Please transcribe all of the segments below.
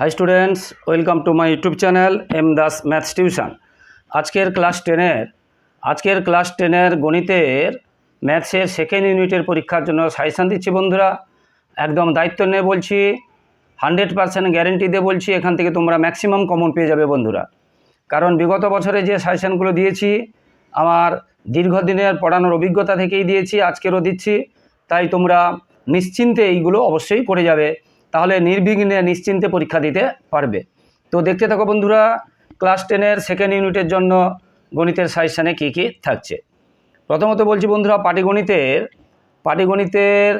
Hi students welcome to my YouTube channel M Das maths tuition আজকের class টেনের আজকের class টেনের গণিতের ম্যাথসের সেকেন্ড ইউনিটের পরীক্ষার জন্য সাজেশান দিচ্ছি বন্ধুরা। একদম দায়িত্ব নিয়ে বলছি হান্ড্রেড পার্সেন্ট গ্যারেন্টি দিয়ে বলছি, এখান থেকে তোমরা ম্যাক্সিমাম কমন পেয়ে যাবে বন্ধুরা। কারণ বিগত বছরে যে সাজেশানগুলো দিয়েছি, আমার দীর্ঘদিনের পড়ানোর অভিজ্ঞতা থেকেই দিয়েছি, আজকেরও দিচ্ছি। তাই তোমরা নিশ্চিন্তে এইগুলো অবশ্যই করে যাবে। তাহলে নির্বিঘ্নে নিশ্চিন্তে পরীক্ষা দিতে পারবে। তো দেখতে থাকো বন্ধুরা ক্লাস টেনের সেকেন্ড ইউনিটের জন্য গণিতের সাজেশানে কী কী থাকছে? প্রথমত বলছি বন্ধুরা, পাটিগণিতের পাটিগণিতের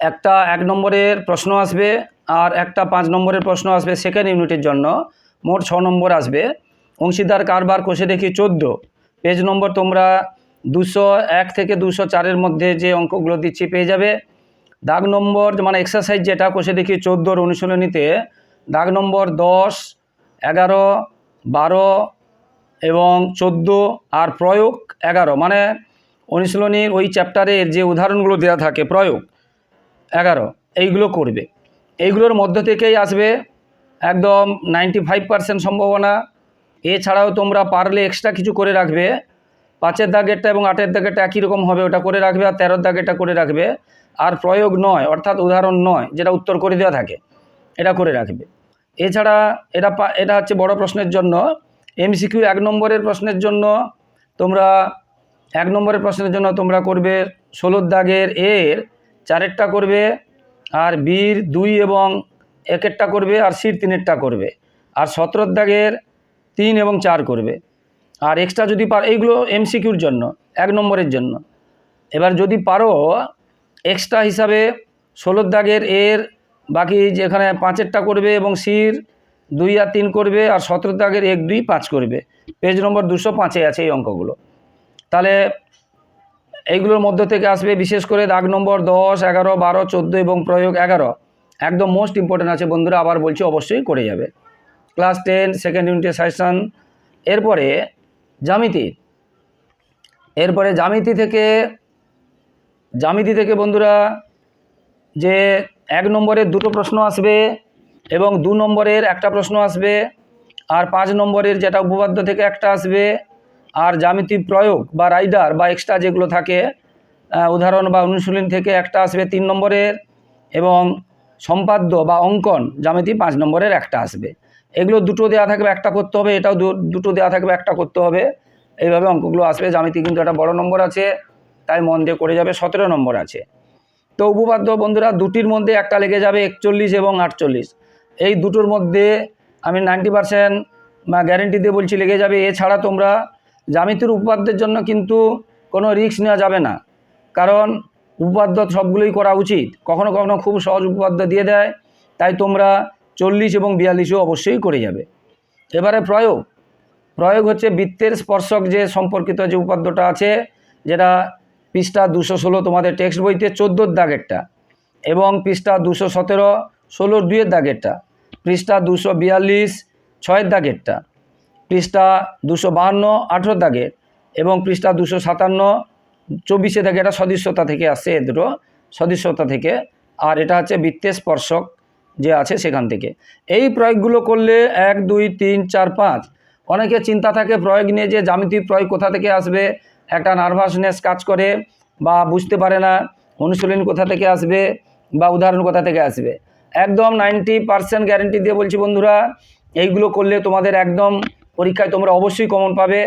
একটা এক নম্বরের প্রশ্ন আসবে আর একটা পাঁচ নম্বরের প্রশ্ন আসবে সেকেন্ড ইউনিটের জন্য। মোট ছ নম্বর আসবে। অংশীদার কারবার কষে দেখি চোদ্দ। পেজ নম্বর তোমরা দুশো এক থেকে দুশো চারের মধ্যে যে অঙ্কগুলো দিচ্ছি পেয়ে যাবে। দাগ নম্বর মানে এক্সারসাইজ যেটা কষে দেখি চোদ্দোর অনুশীলনীতে, দাগ নম্বর দশ, এগারো, বারো এবং চোদ্দ আর প্রয়োগ এগারো। মানে অনুশীলনীর ওই চ্যাপ্টারের যে উদাহরণগুলো দেওয়া থাকে, প্রয়োগ এগারো, এইগুলো করবে। এইগুলোর মধ্য থেকেই আসবে একদম নাইনটি ফাইভ পার্সেন্ট সম্ভাবনা। এছাড়াও তোমরা পারলে এক্সট্রা কিছু করে রাখবে। পাঁচের দাগেরটা এবং আটের দাগেরটা একই রকম হবে, ওটা করে রাখবে আর তেরোর দাগেরটা করে রাখবে। আর প্রয়োগ নয়, অর্থাৎ উদাহরণ নয়, যেটা উত্তর করে দেওয়া থাকে, এটা করে রাখবে। এছাড়া এটা এটা হচ্ছে বড় প্রশ্নের জন্য এমসিকিউ এক নম্বরের প্রশ্নের জন্য তোমরা, এক নম্বরের প্রশ্নের জন্য তোমরা করবে ষোলোর দাগের এর, চারেরটা করবে, আর বীর দুই এবং একেরটা করবে, আর সির তিনেরটা করবে, আর সতেরোর দাগের তিন এবং চার করবে। আর এক্সট্রা যদি পার, এইগুলো এমসিকিউর জন্য, এক নম্বরের জন্য। এবার যদি পারো এক্সট্রা হিসাবে ষোলোর দাগের এর বাকি যেখানে পাঁচেরটা করবে এবং সির দুই আর তিন করবে আর সতেরো দাগের এক দুই পাঁচ করবে। পেজ নম্বর দুশো পাঁচে আছে এই অঙ্কগুলো। তাহলে এইগুলোর মধ্য থেকে আসবে বিশেষ করে দাগ নম্বর দশ, এগারো, বারো, চোদ্দ এবং প্রয়োগ এগারো। একদম মোস্ট ইম্পর্টেন্ট আছে বন্ধুরা, আবার বলছি অবশ্যই করে যাবে। ক্লাস টেন সেকেন্ড ইউনিটের সাজেশন এরপরে জ্যামিতি। এরপরে জ্যামিতি থেকে জ্যামিতি থেকে বন্ধুরা, যে এক নম্বরের দুটো প্রশ্ন আসবে এবং দু নম্বরের একটা প্রশ্ন আসবে আর পাঁচ নম্বরের যেটা উপপাদ্য থেকে একটা আসবে আর জ্যামিতি প্রয়োগ বা রাইডার বা এক্সট্রা যেগুলো থাকে উদাহরণ বা অনুশীলন থেকে একটা আসবে তিন নম্বরের এবং সম্পাদ্য বা অঙ্কন জ্যামিতি পাঁচ নম্বরের একটা আসবে। এগুলো দুটো দেওয়া থাকবে, একটা করতে হবে, এটাও দুটো দেওয়া থাকবে, একটা করতে হবে। এইভাবে অঙ্কগুলো আসবে, জ্যামিতি কিন্তু একটা বড় নম্বর আছে। তাই মন দিয়ে করে যাবে, সতেরো নম্বর আছে। তো উপপাদ্য বন্ধুরা, দুটির মধ্যে একটা লেগে যাবে একচল্লিশ এবং আটচল্লিশ। এই দুটোর মধ্যে আমি নাইনটি পারসেন্ট গ্যারেন্টি দিয়ে বলছি লেগে যাবে। এছাড়া তোমরা জ্যামিতির উপপাদ্যের জন্য কিন্তু কোনো রিস্ক নেওয়া যাবে না। কারণ উপপাদ্য সবগুলোই করা উচিত। কখনো কখনো খুব সহজ উপপাদ্য দিয়ে দেয়। তাই তোমরা চল্লিশ এবং বিয়াল্লিশও অবশ্যই করে যাবে। এবারে প্রয়োগ। প্রয়োগ হচ্ছে বৃত্তের স্পর্শক যে সম্পর্কিত যে উপাদ্যটা আছে, যেটা পৃষ্ঠা দুশো ষোলো তোমাদের টেক্সট বইতে চোদ্দোর দাগেরটা এবং পৃষ্ঠা দুশো সতেরো ষোলোর দুইয়ের দাগেরটা, পৃষ্ঠা দুশো বিয়াল্লিশ ছয়ের দাগেরটা, পৃষ্ঠা দুশো বাহান্ন আঠেরোর দাগের এবং পৃষ্ঠা দুশো সাতান্ন চব্বিশে দাগে এটা সদৃশ্যতা থেকে আসছে এ দুটো সদৃশ্যতা থেকে। আর এটা হচ্ছে বৃত্তের স্পর্শক যে আছে সেখান থেকে। এই প্রয়োগগুলো করলে এক, দুই, তিন, চার, পাঁচ অনেকে চিন্তা থাকে প্রয়োগ নিয়ে যে জ্যামিতি প্রয়োগ কোথা থেকে আসবে? একটা নার্ভাসনেস কাজ করে বা বুঝতে পারে না, অনুশীলন কোথা থেকে আসবে বা উদাহরণ কোথা থেকে আসবে। একদম নাইনটি পারসেন্ট গ্যারেন্টি দিয়ে বলছি বন্ধুরা, এইগুলো করলে তোমাদের একদম পরীক্ষায় তোমরা অবশ্যই কমন পাবে।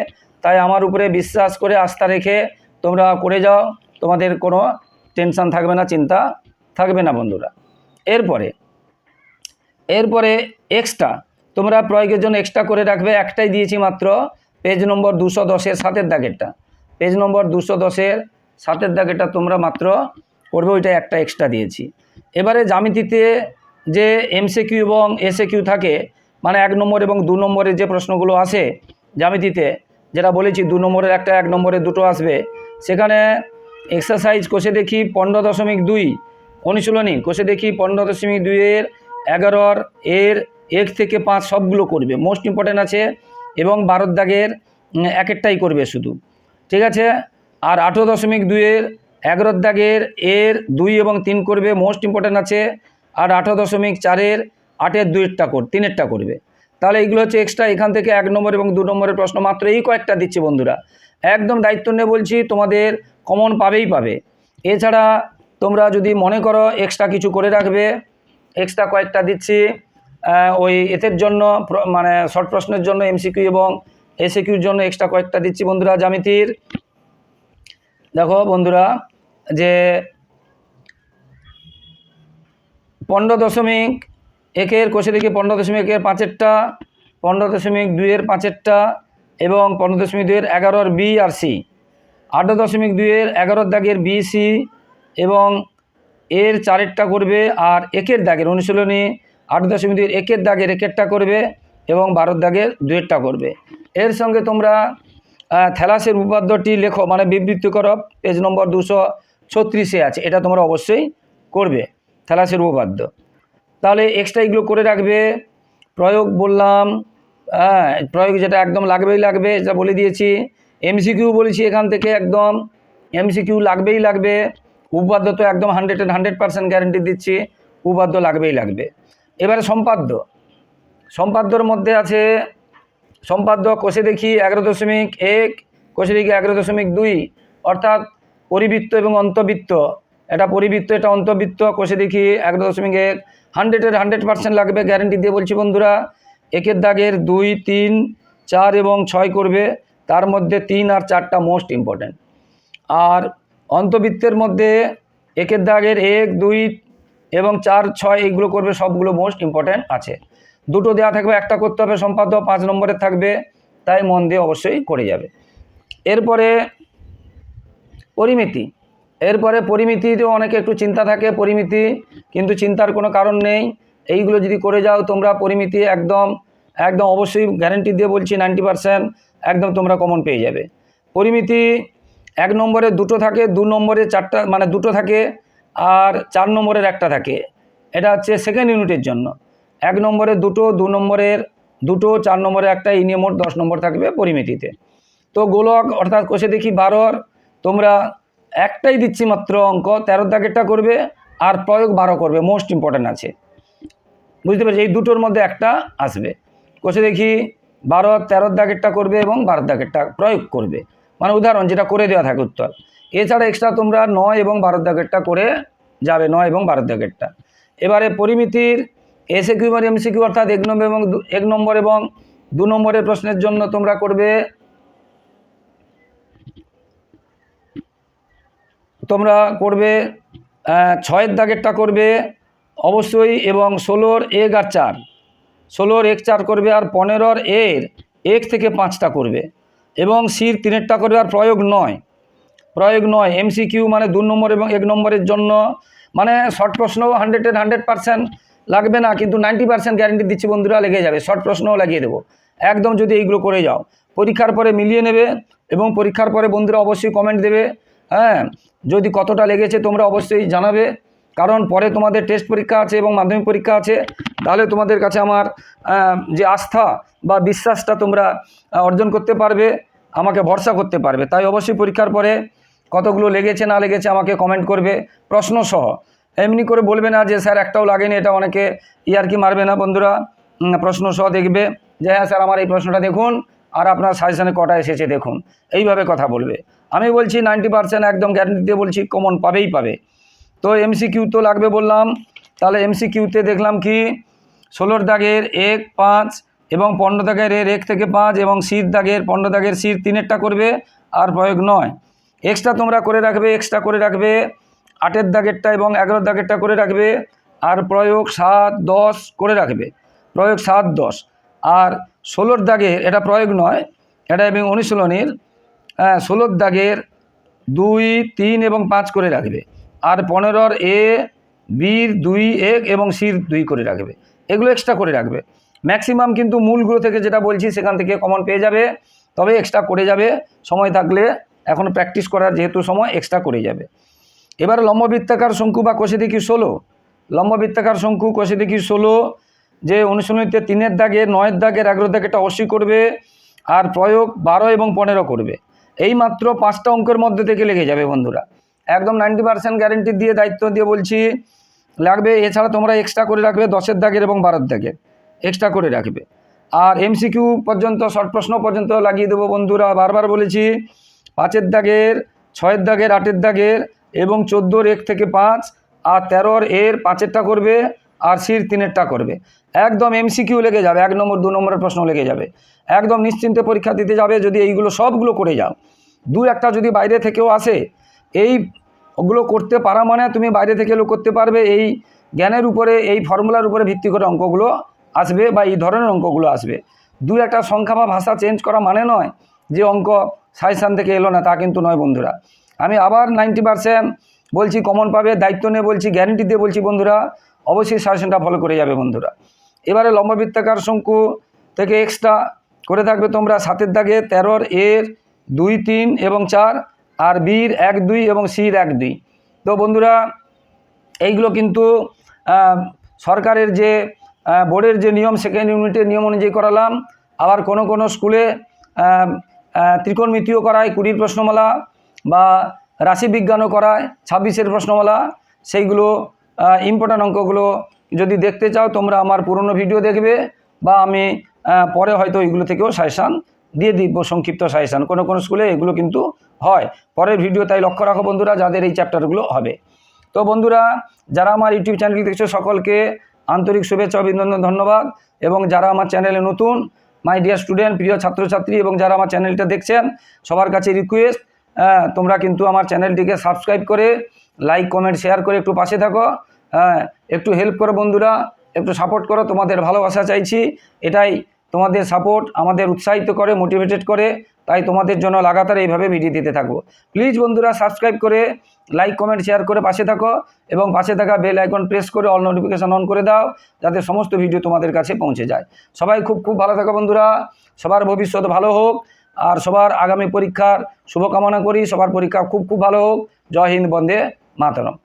তাই আমার উপরে বিশ্বাস করে আস্থা রেখে তোমরা করে যাও, তোমাদের কোনো টেনশন থাকবে না, চিন্তা থাকবে না বন্ধুরা। এরপরে এরপরে এক্সট্রা তোমরা প্রয়োগের জন্য এক্সট্রা করে রাখবে, একটাই দিয়েছি মাত্র পেজ নম্বর দুশো দশের সাতের দাগেরটা। পেজ নম্বর দুশো দশের সাতের দাগ এটা তোমরা মাত্র করবে, ওইটা একটা এক্সট্রা দিয়েছি। এবারে জ্যামিতিতে যে এমসিকিউ এবং এসএকিউ থাকে মানে এক নম্বর এবং দু নম্বরের যে প্রশ্নগুলো আসে জ্যামিতিতে, যেটা বলেছি দু নম্বরের একটা, এক নম্বরের দুটো আসবে, সেখানে এক্সারসাইজ কষে দেখি পনেরো দশমিক দুই অনুশীলনী, কষে দেখি পনেরো দশমিক দুইয়ের, এগারোর, এর, এক থেকে পাঁচ সবগুলো করবে। মোস্ট ইম্পর্টেন্ট আছে এবং বারোর দাগের এক একটাই করবে শুধু। ঠিক আছে? আর আঠেরো দশমিক দুইয়ের এগারোর দাগের এর দুই এবং তিন করবে মোস্ট ইম্পর্টেন্ট আছে। আর আঠেরো দশমিক চারের আটের দুইয়েরটা কর, তিনেরটা করবে। তাহলে এইগুলো হচ্ছে এক্সট্রা এখান থেকে এক নম্বর এবং দু নম্বরের প্রশ্ন। মাত্র এই কয়েকটা দিচ্ছি বন্ধুরা। একদম দায়িত্ব নিয়ে বলছি, তোমাদের কমন পাবেই পাবে। এছাড়া তোমরা যদি মনে করো এক্সট্রা কিছু করে রাখবে এক্সট্রা কয়েকটা দিচ্ছি ওই এতের জন্য মানে শর্ট প্রশ্নের জন্য এমসিকিউ এবং এসিকিউর জন্য এক্সট্রা কয়েকটা দিচ্ছি বন্ধুরা, জ্যামিতির। দেখো বন্ধুরা, যে পনেরো দশমিক একের কোষে দেখি পনেরো দশমিক একের পাঁচেরটা, পনেরো দশমিক দুইয়ের পাঁচেরটা এবং পনেরো দশমিক দুইয়ের এগারোর বি আর সি আট দশমিক দুইয়ের এগারোর দাগের বি সি এবং এর চারেরটা করবে আর একের দাগের অনুশীলনী আট দশমিক দুইয়ের একের দাগের একেরটা করবে এবং বারোর দাগের দুয়েরটা করবে। এর সঙ্গে তোমরা থ্যালাসের উপাদ্যটি লেখো মানে বিবৃতি করো পেজ নম্বর দুশো ছত্রিশে আছে, এটা তোমরা অবশ্যই করবে, থ্যালাসের উপপাদ্য। তাহলে এক্সট্রা এগুলো করে রাখবে, প্রয়োগ বললাম হ্যাঁ প্রয়োগ যেটা একদম লাগবেই লাগবে, যেটা বলে দিয়েছি এমসিকিউ বলেছি এখান থেকে একদম এমসিকিউ লাগবেই লাগবে উপাদ্য তো একদম hundred and hundred percent guarantee দিচ্ছি উপাদ্য লাগবেই লাগবে। এবারে সম্পাদ্য। সম্পাদ্যর মধ্যে আছে সম্পাদ্য কোষে দেখি এগারো দশমিক এক, কোষে দেখি এগারো দশমিক দুই, অর্থাৎ পরিবৃত্ত এবং অন্তবৃত্ত। এটা পরিবৃত্ত, এটা অন্তবৃত্ত, কোষে দেখি এগারো দশমিক এক। হান্ড্রেডের হান্ড্রেড পার্সেন্ট লাগবে, গ্যারেন্টি দিয়ে বলছি বন্ধুরা। একের দাগের দুই, তিন, চার এবং ছয় করবে। তার মধ্যে তিন আর চারটা মোস্ট ইম্পর্ট্যান্ট আর অন্তবৃত্তের মধ্যে একের দাগের এক, দুই এবং চার, ছয়, এইগুলো করবে, সবগুলো মোস্ট ইম্পর্ট্যান্ট আছে। দুটো দেওয়া থাকবে, একটা করতে হবে সম্পাদ্য, পাঁচ নম্বরের থাকবে, তাই মন দিয়ে অবশ্যই করে যাবে। এরপরে পরিমিতি, এরপরে পরিমিতিতেও অনেকে একটু চিন্তা থাকে, পরিমিতি কিন্তু চিন্তার কোনো কারণ নেই। এইগুলো যদি করে যাও, তোমরা পরিমিতি একদম একদম অবশ্যই গ্যারেন্টি দিয়ে বলছি নাইনটি পারসেন্ট একদম তোমরা কমন পেয়ে যাবে। পরিমিতি এক নম্বরে দুটো থাকে, দু নম্বরে চারটা মানে দুটো থাকে আর চার নম্বরের একটা থাকে। এটা হচ্ছে সেকেন্ড ইউনিটের জন্য। এক নম্বরে দুটো, দু নম্বরের দুটো, চার নম্বরে একটা, এই মোট দশ নম্বর থাকবে পরিমিতিতে। তো গোলক, অর্থাৎ কষে দেখি বারোর, তোমরা একটাই দিচ্ছি মাত্র অঙ্ক তেরো দাগেরটা করবে আর প্রয়োগ বারো করবে মোস্ট ইম্পর্ট্যান্ট আছে। বুঝতে পেরেছি? এই দুটোর মধ্যে একটা আসবে। কষে দেখি বারো, তেরোর দাগেরটা করবে এবং বারোর দাগেরটা প্রয়োগ করবে। মানে উদাহরণ, যেটা করে দেওয়া থাকে উত্তর। এছাড়া এক্সট্রা তোমরা নয় এবং বারোর দাগেরটা করে যাবে, নয় এবং বারোর দাগেরটা। এবারে পরিমিতির এসে কিউ এবং এমসি অর্থাৎ এক নম্বর এবং এক নম্বর এবং দু নম্বরের প্রশ্নের জন্য তোমরা করবে। তোমরা করবে ছয়ের দাগেরটা করবে অবশ্যই এবং ষোলোর এক আর চার। ষোলোর এক চার করবে আর পনেরোর এর এক থেকে পাঁচটা করবে এবং সির তিনেরটা করবে আর প্রয়োগ নয়। প্রয়োগ নয় এমসিকিউ মানে দু নম্বর এবং এক নম্বরের জন্য। মানে শর্ট প্রশ্নও হান্ড্রেডের হান্ড্রেড পার্সেন্ট লাগবে না, কিন্তু নাইনটি পার্সেন্ট গ্যারেন্টি দিচ্ছি বন্ধুরা, লেগে যাবে। শর্ট প্রশ্নও লাগিয়ে দেবো। একদম যদি এইগুলো করে যাও, পরীক্ষার পরে মিলিয়ে নেবে এবং পরীক্ষার পরে বন্ধুরা অবশ্যই কমেন্ট দেবে হ্যাঁ? যদি কতটা লেগেছে তোমরা অবশ্যই জানাবে, কারণ পরে তোমাদের টেস্ট পরীক্ষা আছে এবং মাধ্যমিক পরীক্ষা আছে, তাহলে তোমাদের কাছে আমার যে আস্থা বা বিশ্বাসটা তোমরা অর্জন করতে পারবে, আমাকে ভরসা করতে পারবে। তাই অবশ্যই পরীক্ষার পরে কতগুলো লেগেছে, না লেগেছে আমাকে কমেন্ট করবে প্রশ্ন সহ এমনি করে বলবে না যে, স্যার, একটাও লাগেনি। এটা অনেকে ইয়ার কি মারবে না বন্ধুরা? প্রশ্ন সহ দেখবে যে হ্যাঁ স্যার, আমার এই প্রশ্নটা দেখুন আর আপনার সাজেশানে কটা এসেছে দেখুন। এইভাবে কথা বলবে। আমি বলছি, নাইনটি পার্সেন্ট একদম গ্যারেন্টি দিয়ে বলছি কমন পাবেই পাবে। তো এমসি কিউ তো লাগবে বললাম। তাহলে এমসি কিউতে দেখলাম কি? ষোলোর দাগের এক, পাঁচ এবং পনেরো দাগের এর এক থেকে পাঁচ এবং সির দাগের, পনেরো দাগের সির তিনেরটা করবে আর প্রয়োগ নয়। এক্সট্রা তোমরা করে রাখবে এক্সট্রা করে রাখবে। আটের দাগেরটা এবং এগারো দাগেরটা করে রাখবে আর প্রয়োগ সাত দশ করে রাখবে। প্রয়োগ সাত দশ। আর ষোলোর দাগের এটা প্রয়োগ নয় এটা এবং অনুশীলনের হ্যাঁ, ষোলোর দাগের দুই তিন এবং পাঁচ করে রাখবে। আর পনেরোর এ বির দুই এক এবং সির দুই করে রাখবে। এগুলো এক্সট্রা করে রাখবে। ম্যাক্সিমাম কিন্তু মূলগুলো থেকে যেটা বলছি সেখান থেকে কমন পেয়ে যাবে তবে এক্সট্রা করে যাবে। সময় থাকলে এখন প্র্যাকটিস করার যেহেতু সময় এক্সট্রা করে যাবে। এবার লম্ববৃত্তাকার শঙ্কু বা কোষে দেখি ষোলো। লম্ববৃত্তাকার শঙ্কু কোষে দেখি ষোলো, যে অনুশীলনীতে তিনের দাগে, নয়ের দাগের এগারো দাগেরটা অবশ্যই করবে আর প্রয়োগ বারো এবং পনেরো করবে। এই মাত্র পাঁচটা অঙ্কের মধ্যে থেকে লেগে যাবে বন্ধুরা। একদম নাইনটি পার্সেন্ট গ্যারেন্টি দিয়ে, দায়িত্ব দিয়ে বলছি, লাগবে, এছাড়া তোমরা এক্সট্রা করে রাখবে দশের দাগের এবং বারোর দাগের। এক্সট্রা করে রাখবে। আর এমসিকিউ পর্যন্ত শর্ট প্রশ্ন পর্যন্ত লাগিয়ে দেবো বন্ধুরা। বারবার বলেছি, পাঁচের দাগের, ছয়ের দাগের, আটের দাগের এবং চোদ্দোর এক থেকে পাঁচ, আর তেরোর এর পাঁচেরটা করবে, আর সির তিনেরটা করবে। একদম এমসিকিউ লেগে যাবে, এক নম্বর, দু নম্বরের প্রশ্ন লেগে যাবে। একদম নিশ্চিন্তে পরীক্ষা দিতে যাবে যদি এইগুলো সবগুলো করে যাও। দু একটা যদি বাইরে থেকেও আসে, এই ওগুলো করতে পারা মানে তুমি বাইরে থেকে এলো করতে পারবে, এই জ্ঞানের উপরে, এই ফর্মুলার উপরে ভিত্তি করে অঙ্কগুলো আসবে বা এই ধরনের অঙ্কগুলো আসবে। দু একটা সংখ্যা বা ভাষা চেঞ্জ করা মানে নয় যে অঙ্ক সাইসান থেকে এলো না তা কিন্তু নয় বন্ধুরা। আমি আবার নাইনটি পারসেন্ট বলছি কমন পাবে, দায়িত্ব নিয়ে বলছি গ্যারেন্টি দিয়ে বলছি বন্ধুরা, অবশ্যই সাজেশনটা ফলো করে যাবে বন্ধুরা। এবারে লম্ববৃত্তাকার শঙ্কু থেকে এক্সট্রা করে থাকবে তোমরা সাতের দাগে, তেরোর এর দুই, তিন এবং চার, আর বির এক, দুই এবং সির এক, দুই। তো বন্ধুরা, এইগুলো কিন্তু সরকারের যে বোর্ডের যে নিয়ম সেকেন্ড ইউনিটের নিয়ম অনুযায়ী করালাম। আবার কোনো কোনো স্কুলে ত্রিকোণমিতিও করায় কুড়ির প্রশ্নমালা। বা রাশিবিজ্ঞানও করায়, ছাব্বিশের প্রশ্নমালা, সেইগুলো ইম্পর্ট্যান্ট অঙ্কগুলো যদি দেখতে চাও, তোমরা আমার পুরনো ভিডিও দেখবে বা আমি পরে হয়তো এগুলো থেকেও সাজেশান দিয়ে দিব, সংক্ষিপ্ত সাজেশান কোনো কোনো স্কুলে এগুলো কিন্তু হয়। পরের ভিডিও তাই লক্ষ্য রাখো বন্ধুরা, যাদের এই চ্যাপ্টারগুলো হবে। তো বন্ধুরা, যারা আমার ইউটিউব চ্যানেল দেখছ, সকলকে আন্তরিক শুভেচ্ছা, অভিনন্দন, ধন্যবাদ। এবং যারা আমার চ্যানেলে নতুন মাই ডিয়ার স্টুডেন্ট প্রিয় ছাত্রছাত্রী, এবং যারা আমার চ্যানেলটা দেখছেন, সবার কাছে রিকোয়েস্ট তোমরা কিন্তু আমার চ্যানেলটিকে সাবস্ক্রাইব করে লাইক কমেন্ট শেয়ার করে একটু পাশে থাকো। হ্যাঁ একটু হেল্প করো বন্ধুরা, একটু সাপোর্ট করো, তোমাদের ভালোবাসা চাইছি। এটাই তোমাদের সাপোর্ট আমাদের উৎসাহিত করে মোটিভেটেড করে, তাই তোমাদের জন্য লাগাতার এইভাবে ভিডিও দিতে থাকব। প্লিজ বন্ধুরা সাবস্ক্রাইব করে লাইক কমেন্ট শেয়ার করে পাশে থাকো এবং পাশে থাকা বেল আইকন প্রেস করে অল নোটিফিকেশান অন করে দাও, যাতে সমস্ত ভিডিও তোমাদের কাছে পৌঁছে যায়। সবাই খুব খুব ভালো থাকো বন্ধুরা। সবার ভবিষ্যৎ ভালো হোক। আর সবার আগামী পরীক্ষার শুভকামনা করি। সবার পরীক্ষা খুব খুব ভালো হোক। জয় হিন্দ, বন্দে মাতরম।